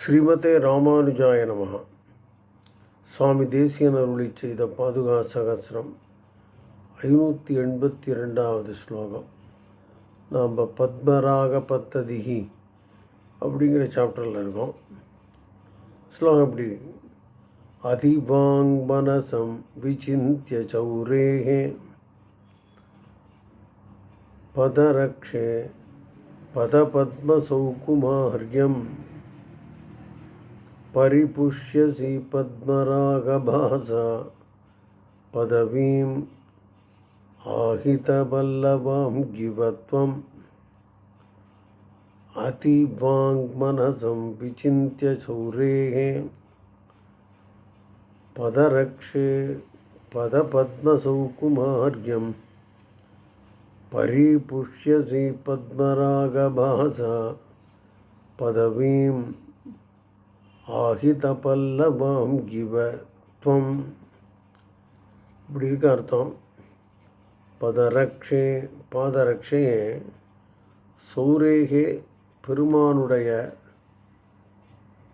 ஸ்ரீமதே ராமானுஜாய நமகா சுவாமி தேசியன் அருளி செய்த பாதுகா சகசிரம் ஐநூற்றி எண்பத்தி ரெண்டாவது ஸ்லோகம். நாம் பத்மராக பத்ததிகி அப்படிங்கிற சாப்டரில் இருக்கோம். ஸ்லோகம் எப்படி? அதிவாங் மனசம் விசிந்திய சௌரேகே பதரக்ஷே பதபத்மசௌகுமார்யம் परिपुष्यसि पद्मरागभासा। पदवीम् आहितवल्लभां गिव त्वम्। अतिवाङ्मनसं विचिन्त्य शौरेः पदरक्षे पदपद्मसौकुमार्यं परिपुष्यसि पद्मरागभासा। पदवीम् ஆஹிதபல்லவாம் கிவ துவம். இப்படி இருக்க அர்த்தம்? பதரக்ஷே பாதரக்ஷையே சௌரேகே பெருமானுடைய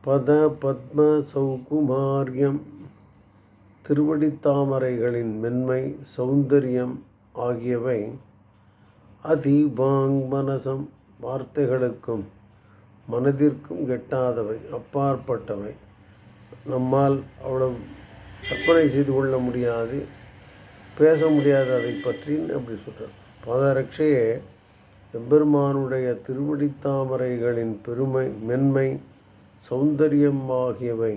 பத பத்ம சௌகுமாரியம் திருவடித்தாமரைகளின் மென்மை சௌந்தரியம் ஆகியவை அதிவாங்மனசம் வார்த்தைகளுக்கும் மனதிற்கும் கெட்டாதவை அப்பாற்பட்டவை. நம்மால் அவ்வளவு கற்பனை செய்து கொள்ள முடியாது பேச முடியாது அதை பற்றின்னு அப்படி சொல்கிறார் பாதரட்சையே எம்பெருமானுடைய திருவடித்தாமரைகளின் பெருமை மென்மை சௌந்தரியம் ஆகியவை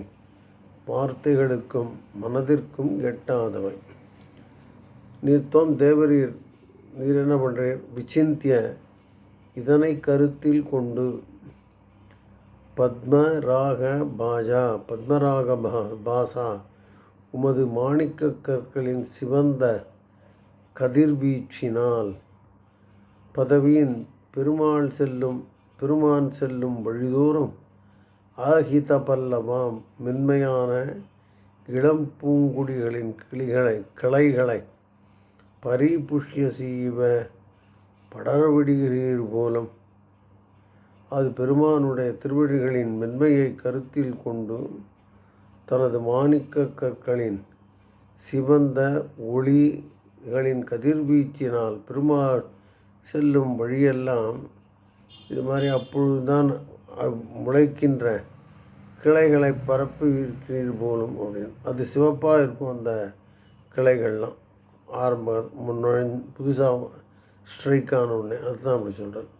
வார்த்தைகளுக்கும் மனதிற்கும் எட்டாதவை நீர் தேவரீர் நீர் என்ன பண்ணுறீர் விசிந்திய இதனை கருத்தில் கொண்டு பத்மராக பாஜா பத்மராக பா பாசா உமது மாணிக்க கற்களின் சிவந்த கதிர்வீச்சினால் பதவியின் பெருமாள் செல்லும் பெருமான் செல்லும் வழிதோறும் ஆகித பல்லவாம் மென்மையான இளம் பூங்குடிகளின் கிளிகளை கிளைகளை பரிபுஷ்ய சீவ படரவிடுகிறீர் போலும் அது பெருமானுடைய திருவடிகளின் மென்மையை கருத்தில் கொண்டு தனது மாணிக்க கற்களின் சிவந்த ஒளிகளின் கதிர்வீச்சினால் பெருமாள் செல்லும் வழியெல்லாம் இது மாதிரி அப்பொழுதுதான் முளைக்கின்ற கிளைகளை பரப்பி இருக்கிறீர் போலும் அப்படின்னு. அது சிவப்பாக இருக்கும் அந்த கிளைகள்லாம். ஆரம்ப முன்னுழை புதுசாக ஸ்ட்ரைக் ஆன உடனே. அதுதான் அப்படி சொல்கிறேன்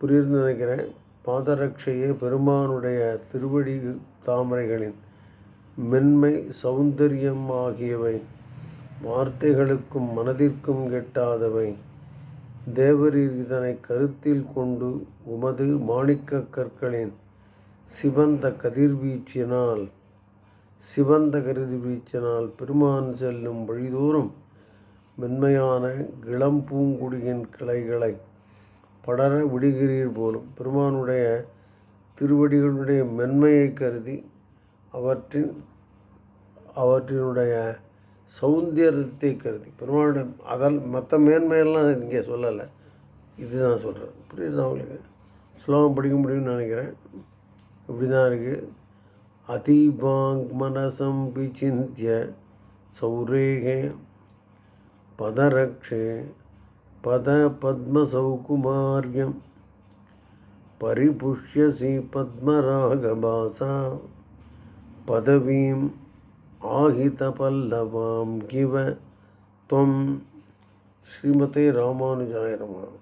புரியுது நினைக்கிறேன். பாதரட்சையே பெருமானுடைய திருவடி தாமரைகளின் மென்மை சௌந்தரியம் ஆகியவை வார்த்தைகளுக்கும் மனதிற்கும் கெட்டாதவை தேவரீர் இதனை கருத்தில் கொண்டு உமது மாணிக்க கற்களின் சிவந்த கதிர்வீச்சினால் சிவந்த கதிர்வீச்சினால் பெருமான் செல்லும் வழிதோறும் மென்மையான இளம்பூங்குடியின் கிளைகளை படர விடுகிறீர் போலும். பெருமானுடைய திருவடிகளுடைய மென்மையை கருதி அவற்றின் அவற்றினுடைய சௌந்தரியத்தை கருதி. பெருமானுடைய அதல் மற்ற மேன்மையெல்லாம் இங்கே சொல்லலை. இதுதான் சொல்கிறேன் புரியுது அவங்களுக்கு ஸ்லோகம் படிக்க முடியும்னு நினைக்கிறேன். இப்படி தான் இருக்குது அதிபாங் மனசம் விசிந்திய சௌரேகே பதரக்ஷே पदपद्मसौकुमार्यं परिपुष्यसि पद्मरागभासा पदवीम् आहितपल्लवां किव त्वं श्रीमते रामानुजाय नमः।